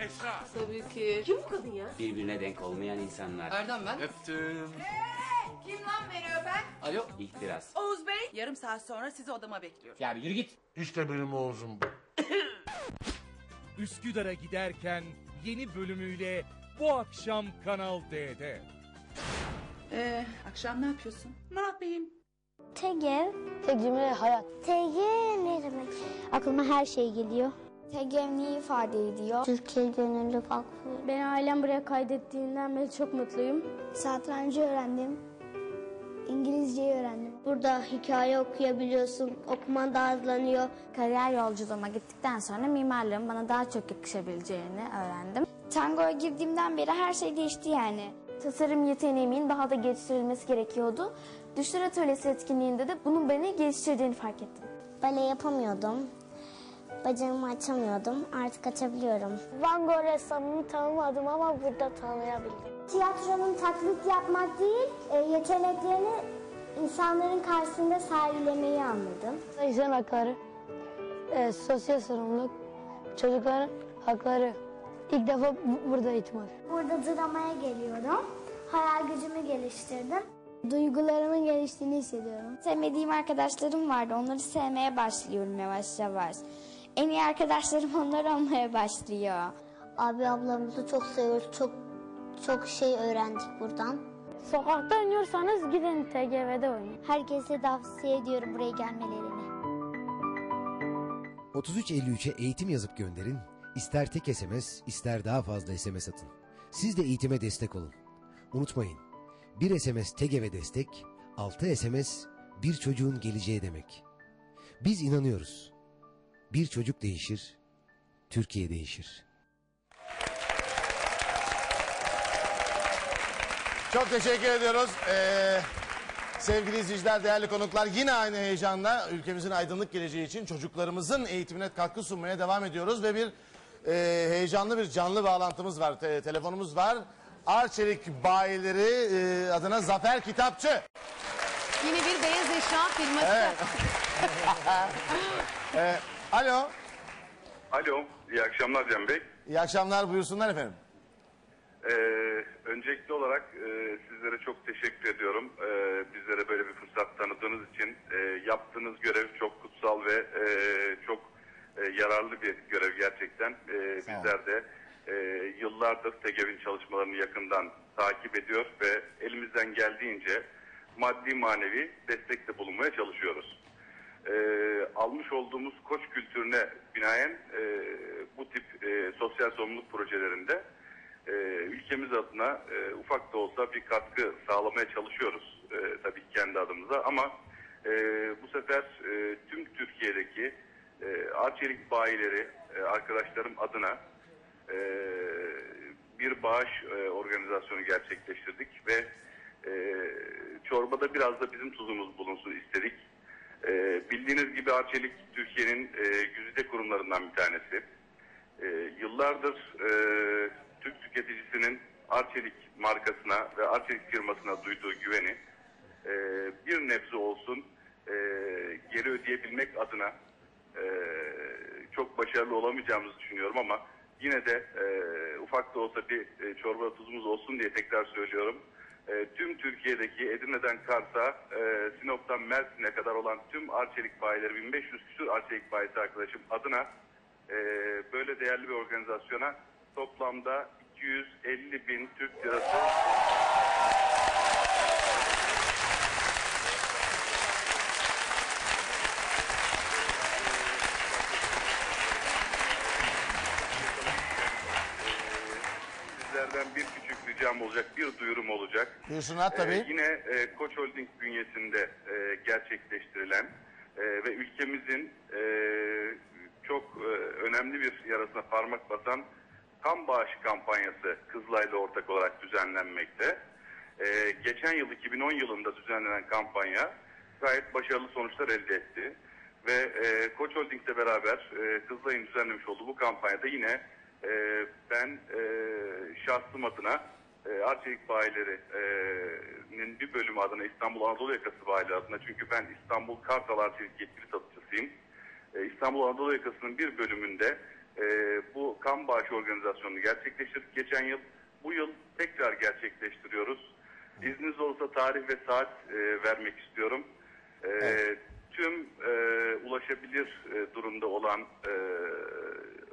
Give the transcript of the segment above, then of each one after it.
Esra. Tabii ki. Kim bu kadın ya? Birbirine denk olmayan insanlar. Erdem ben. Öptüm. Kim lan beni öpen? Alo. İhtiras. Oğuz Bey. Yarım saat sonra sizi odama bekliyorum. Ya bir yürü git. İşte benim Oğuz'um bu. Üsküdar'a giderken yeni bölümüyle bu akşam Kanal D'de. Ee, akşam ne yapıyorsun? Ne yapayım? Tegev. Tegev hayat. Tegev ne demek? Aklıma her şey geliyor. Ne ifade ediyor? Türkiye Gönüllü Vakfı. Beni ailem buraya kaydettiğinden beri çok mutluyum. Satrancı öğrendim. İngilizceyi öğrendim. Burada hikaye okuyabiliyorsun. Okuman da hızlanıyor. Kariyer yolculuğuma gittikten sonra mimarlığın bana daha çok yakışabileceğini öğrendim. Tangoya girdiğimden beri her şey değişti yani. Tasarım yeteneğimin daha da geliştirilmesi gerekiyordu. Düşler Atölyesi etkinliğinde de bunun beni geliştirdiğini fark ettim. Bale yapamıyordum. Bacağımı açamıyordum. Artık açabiliyorum. Van Gogh ressamını tanımadım ama burada tanıyabildim. Tiyatronun taklit yapmak değil, e, yeteneklerini insanların karşısında sergilemeyi anladım. İnsan hakları, e, sosyal sorumluluk, çocukların hakları. İlk defa burada eğitim alıyorum. Burada dramaya geliyorum. Hayal gücümü geliştirdim. Duygularımın geliştiğini hissediyorum. Sevmediğim arkadaşlarım vardı. Onları sevmeye başlıyorum yavaş yavaş. En iyi arkadaşlarım onlar olmaya başlıyor. Abi ablamızı çok seviyoruz. Çok çok şey öğrendik buradan. Sokakta oynuyorsanız gidin TGV'de oynayın. Herkese tavsiye ediyorum buraya gelmelerini. 3353'e eğitim yazıp gönderin. İster tek SMS, ister daha fazla SMS atın. Siz de eğitime destek olun. Unutmayın. Bir SMS TGV destek, 6 SMS bir çocuğun geleceği demek. Biz inanıyoruz. Bir çocuk değişir, Türkiye değişir. Çok teşekkür ediyoruz. Ee, sevgili izleyiciler, değerli konuklar yine aynı heyecanla ülkemizin aydınlık geleceği için çocuklarımızın eğitimine katkı sunmaya devam ediyoruz ve bir e, heyecanlı bir canlı bağlantımız var, te- telefonumuz var. Arçelik bayileri e, adına Zafer Kitapçı. Yine bir beyaz eşya firması. Ee, alo, Alo, iyi akşamlar Cem Bey. iyi akşamlar buyursunlar efendim. Ee, öncelikli olarak e, sizlere çok teşekkür ediyorum. Ee, bizlere böyle bir fırsat tanıdığınız için. E, yaptığınız görev çok kutsal ve e, çok e, yararlı bir görev gerçekten. E, bizler de e, yıllardır TEGEV'in çalışmalarını yakından takip ediyor ve elimizden geldiğince maddi manevi destekte bulunmaya çalışıyoruz. E, almış olduğumuz koç kültürüne binaen e, bu tip e, sosyal sorumluluk projelerinde e, ülkemiz adına e, ufak da olsa bir katkı sağlamaya çalışıyoruz e, tabii kendi adımıza ama e, bu sefer e, tüm Türkiye'deki e, Arçelik bayileri e, arkadaşlarım adına e, bir bağış e, organizasyonu gerçekleştirdik ve e, çorbada biraz da bizim tuzumuz bulunsun istedik. E, bildiğiniz gibi Arçelik Türkiye'nin e, güzide kurumlarından bir tanesi. E, yıllardır e, Türk tüketicisinin Arçelik markasına ve Arçelik firmasına duyduğu güveni e, bir nebze olsun e, geri ödeyebilmek adına e, çok başarılı olamayacağımızı düşünüyorum ama yine de e, ufak da olsa bir e, çorba tuzumuz olsun diye tekrar söylüyorum. E, tüm Türkiye'deki Edirne'den Kars'a, e, Sinop'tan Mersin'e kadar olan tüm Arçelik bayileri, 1500 küsur Arçelik bayisi arkadaşım adına e, böyle değerli bir organizasyona toplamda 250 bin Türk lirası sizlerden bir küçük ricam olacak, bir duyurum olacak. Buyursunlar tabii. Ee, yine e, Koç Holding bünyesinde e, gerçekleştirilen e, ve ülkemizin e, çok e, önemli bir yarasına parmak basan kan bağışı kampanyası Kızılay'la ortak olarak düzenlenmekte. E, geçen yıl 2010 yılında düzenlenen kampanya gayet başarılı sonuçlar elde etti. Ve e, Koç Holding'le beraber e, Kızılay'ın düzenlemiş olduğu bu kampanyada yine e, ben e, şahsım adına e, Arçelik bayilerinin bir bölümü adına İstanbul Anadolu Yakası bayileri adına çünkü ben İstanbul Kartal Arçelik yetkili satıcısıyım. E, İstanbul Anadolu Yakası'nın bir bölümünde e, e, bu kan bağışı organizasyonunu gerçekleştirdik geçen yıl. Bu yıl tekrar gerçekleştiriyoruz. İzniniz olursa tarih ve saat e, vermek istiyorum. E, Tüm e, ulaşabilir e, durumda olan e,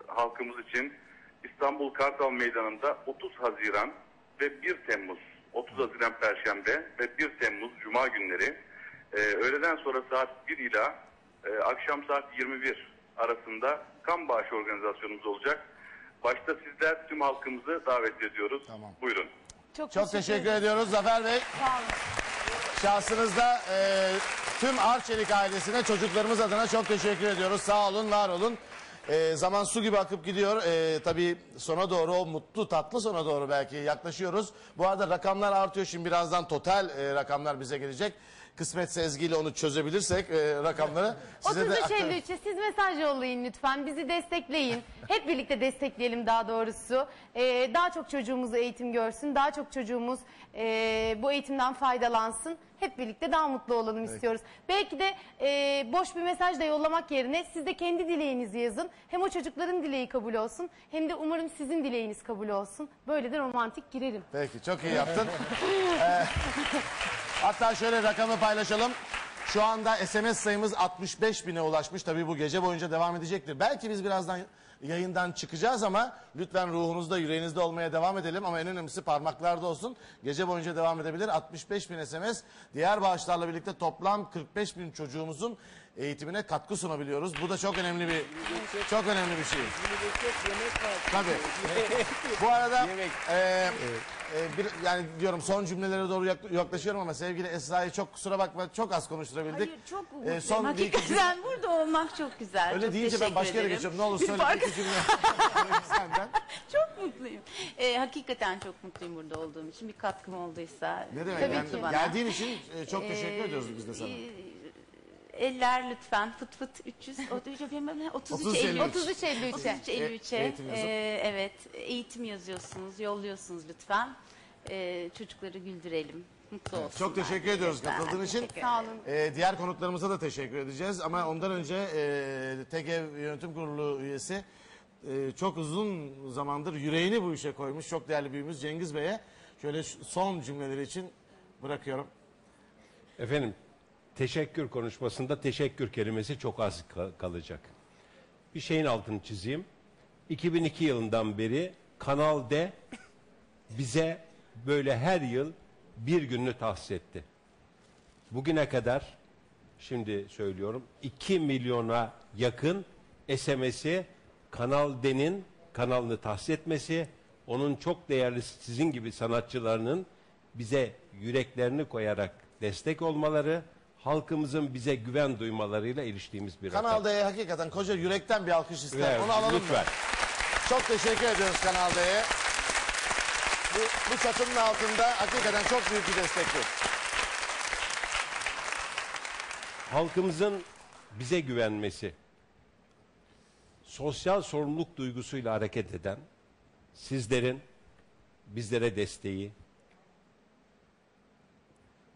halkımız için İstanbul Kartal Meydanı'nda 30 Haziran ve 1 Temmuz, 30 Haziran Perşembe ve 1 Temmuz Cuma günleri e, öğleden sonra saat 1 ila e, akşam saat 21 arasında kan bağışı organizasyonumuz olacak. Başta sizler tüm halkımızı davet ediyoruz. Tamam. Buyurun. Çok, Çok teşekkür ediyoruz Zafer Bey. Şahsınızda e, tüm Arçelik ailesine çocuklarımız adına çok teşekkür ediyoruz. Sağ olun, var olun. E, zaman su gibi akıp gidiyor. E, tabii sona doğru o mutlu tatlı sona doğru belki yaklaşıyoruz. Bu arada rakamlar artıyor. Şimdi birazdan total e, rakamlar bize gelecek. Kısmet sezgiyle onu çözebilirsek e, rakamları size de 3353'e siz mesaj yollayın lütfen. Bizi destekleyin. Hep birlikte destekleyelim daha doğrusu. Ee, daha çok çocuğumuz eğitim görsün. Daha çok çocuğumuz e, bu eğitimden faydalansın. Hep birlikte daha mutlu olalım istiyoruz. Belki de e, boş bir mesaj da yollamak yerine siz de kendi dileğinizi yazın. Hem o çocukların dileği kabul olsun hem de umarım sizin dileğiniz kabul olsun. Böyle de romantik girelim. Peki çok iyi yaptın. Hatta şöyle rakamı paylaşalım. Şu anda SMS sayımız 65 bine ulaşmış. Tabii bu gece boyunca devam edecektir. Belki biz birazdan yayından çıkacağız ama lütfen ruhunuzda yüreğinizde olmaya devam edelim. Ama en önemlisi parmaklarda olsun. Gece boyunca devam edebilir. 65 bin SMS. Diğer bağışlarla birlikte toplam 45 bin çocuğumuzun eğitimine katkı sunabiliyoruz. Bu da çok önemli bir çok önemli bir şey. Tabii. Bu arada e, e, bir, yani diyorum son cümlelere doğru yak- yaklaşıyorum ama sevgili Esra'yı çok kusura bakma çok az konuşturabildik. Hayır çok E, mutluyum. son bir iki cümle- Hakikaten burada olmak çok güzel. Öyle çok deyince ben teşekkür başka yere ederim. geçiyorum. Ne olur söyle bir iki cümle senden. Çok mutluyum. Ee, hakikaten çok mutluyum burada olduğum için. Bir katkım olduysa. Ne demek Tabii yani, ki bana. geldiğin için e, çok teşekkür Ee, ediyoruz biz de sana. e, Eller lütfen fıt fıt 300 o da- bilmem ne, 33 33, 53 33 53'e. 33 53'e eğitim yazıp. e, evet eğitim yazıyorsunuz yolluyorsunuz lütfen E, çocukları güldürelim mutlu olsunlar. Çok teşekkür ediyoruz Ben katıldığın için. Sağ olun. E, diğer konuklarımıza da teşekkür edeceğiz ama ondan önce e, TEGEV Yönetim Kurulu üyesi e, çok uzun zamandır yüreğini bu işe koymuş çok değerli büyüğümüz Cengiz Bey'e şöyle şu- son cümleleri için bırakıyorum. Efendim teşekkür konuşmasında teşekkür kelimesi çok az ka- kalacak. Bir şeyin altını çizeyim. 2002 yılından beri Kanal D bize böyle her yıl bir gününü tahsis etti. Bugüne kadar şimdi söylüyorum 2 milyona yakın SMS'i Kanal D'nin kanalını tahsis etmesi, onun çok değerli sizin gibi sanatçılarının bize yüreklerini koyarak destek olmaları, halkımızın bize güven duymalarıyla eriştiğimiz bir rakam. Kanal D'ye hakikaten koca yürekten bir alkış ister. Evet, Onu alalım lütfen. mı? Çok teşekkür ediyoruz Kanal D'ye. Bu, bu çatının altında hakikaten çok büyük bir destek bu. halkımızın bize güvenmesi, sosyal sorumluluk duygusuyla hareket eden sizlerin bizlere desteği,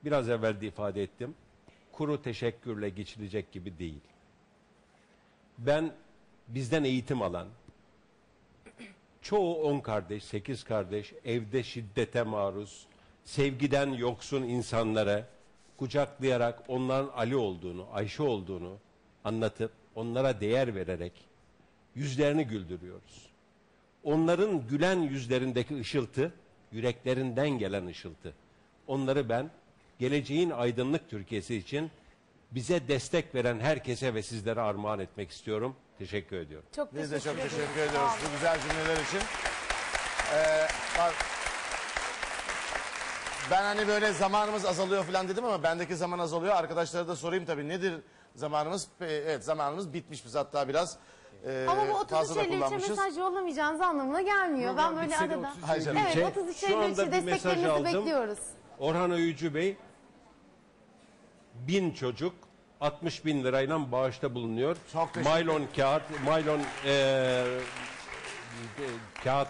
biraz evvel de ifade ettim, kuru teşekkürle geçilecek gibi değil. Ben bizden eğitim alan, çoğu on kardeş, sekiz kardeş, evde şiddete maruz, sevgiden yoksun insanlara kucaklayarak onların Ali olduğunu, Ayşe olduğunu anlatıp onlara değer vererek yüzlerini güldürüyoruz. Onların gülen yüzlerindeki ışıltı, yüreklerinden gelen ışıltı. Onları ben geleceğin aydınlık Türkiye'si için bize destek veren herkese ve sizlere armağan etmek istiyorum. Teşekkür ediyorum. Çok Biz de teşekkür çok ederim. teşekkür ediyoruz bu güzel cümleler için. Ee, bak- ben hani böyle zamanımız azalıyor falan dedim ama bendeki zaman azalıyor. Arkadaşlara da sorayım tabii nedir zamanımız? Evet zamanımız bitmiş biz hatta biraz e, Ama bu fazla da 33 53'e kullanmışız. mesaj yollamayacağınız anlamına gelmiyor. Ben böyle arada... 33 Hayır canım. Evet Şey, 33 şu anda 53'e bir mesaj desteklerinizi bekliyoruz. Orhan Öğücü Bey bin çocuk 60 bin lirayla bağışta bulunuyor. Çok teşekkür Maylon kağıt, maylon e, e, kağıt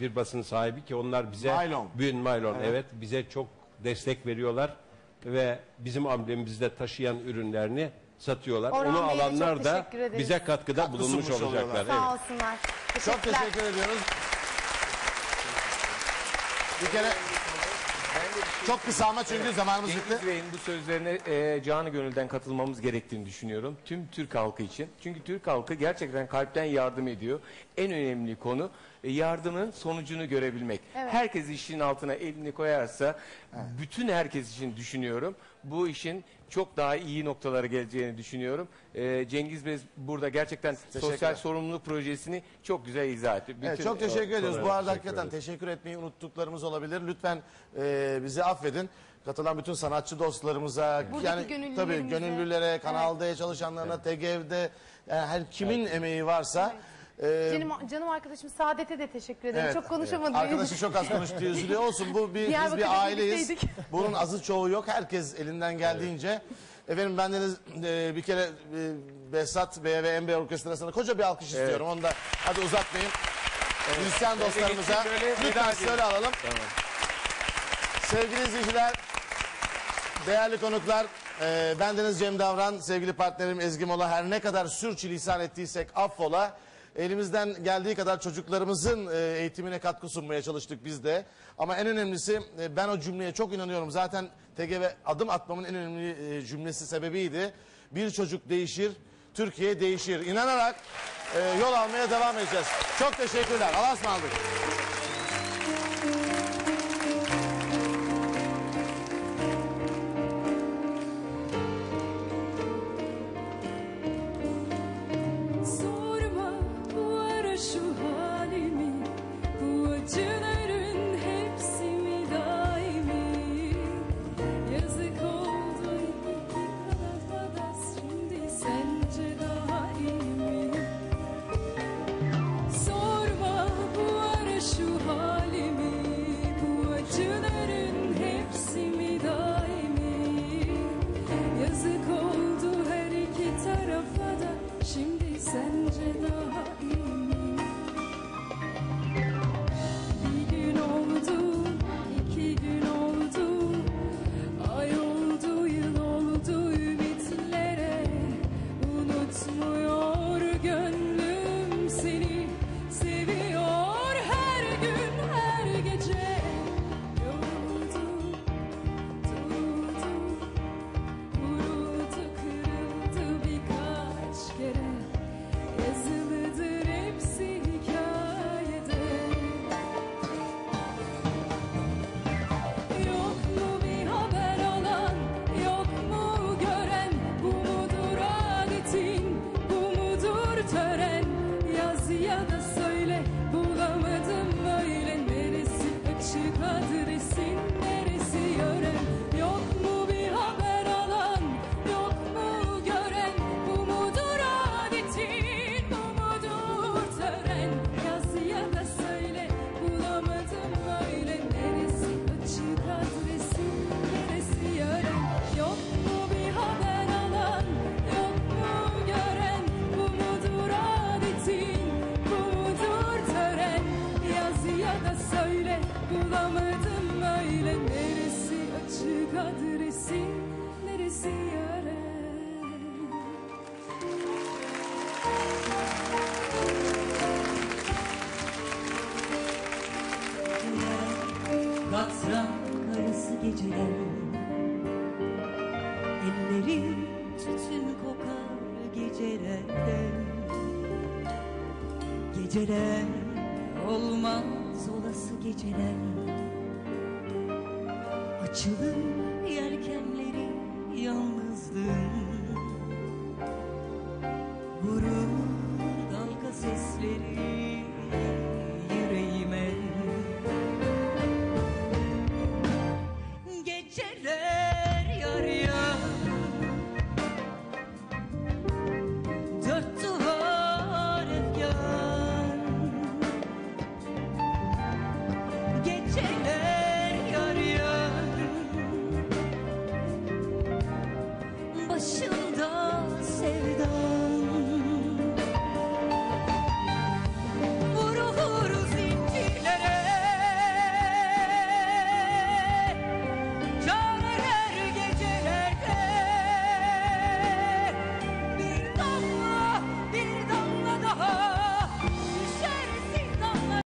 bir basın sahibi ki onlar bize Maylon. Bün maylon evet. bize çok destek veriyorlar ve bizim amblemimizde taşıyan ürünlerini satıyorlar. Orhan Onu Bey'e de alanlar çok da teşekkür ederiz. bize katkıda Katkı bulunmuş sunmuş olacaklar. Sağ Evet. olsunlar. Çok Teşekkürler. teşekkür ediyoruz. Bir kere çok kısa ama çünkü zamanımız bitti. Cengiz Bey'in bu sözlerine e, canı gönülden katılmamız gerektiğini düşünüyorum. Tüm Türk halkı için. Çünkü Türk halkı gerçekten kalpten yardım ediyor. En önemli konu yardımın sonucunu görebilmek. Evet. Herkes işin altına elini koyarsa bütün herkes için düşünüyorum. Bu işin çok daha iyi noktalara geleceğini düşünüyorum. E, Cengiz Bey burada gerçekten sosyal sorumluluk projesini çok güzel izah etti. Evet, Bütün- çok teşekkür ediyoruz. Bu arada teşekkür hakikaten teşekkür etmeyi unuttuklarımız olabilir. Lütfen e, bizi affedin. Katılan bütün sanatçı dostlarımıza, Buradaki yani tabii gönüllülere, Kanal D çalışanlarına, TGV'de yani her kimin emeği varsa e, Canım, canım arkadaşım Saadet'e de teşekkür ederim. Evet, Çok konuşamadım. Arkadaşı çok az konuştu üzülüyor olsun. Bu bir, biz bir aileyiz. Bunun azı çoğu yok. Herkes elinden geldiğince. Efendim bendeniz e, bir kere e, Behzat Bey'e ve Embe Orkestrası'na koca bir alkış istiyorum. Onu da hadi uzatmayın. Müzisyen Ben de dostlarımıza lütfen şöyle alalım. Sevgili izleyiciler, değerli konuklar, e, bendeniz Cem Davran, sevgili partnerim Ezgi Mola. Her ne kadar sürçülisan ettiysek affola. Elimizden geldiği kadar çocuklarımızın e, eğitimine katkı sunmaya çalıştık biz de. Ama en önemlisi e, ben o cümleye çok inanıyorum. Zaten TGV adım atmamın en önemli e, cümlesi sebebiydi. Bir çocuk değişir, Türkiye değişir. İnanarak yol almaya devam edeceğiz. Çok teşekkürler. Allah'a ısmarladık. Şimdi sence daha Katran karası geceler. Elleri tütün kokar gecelerde. Geceler olmaz olası geceler. Açılır yelkenleri yalnızlığın. Vurur city.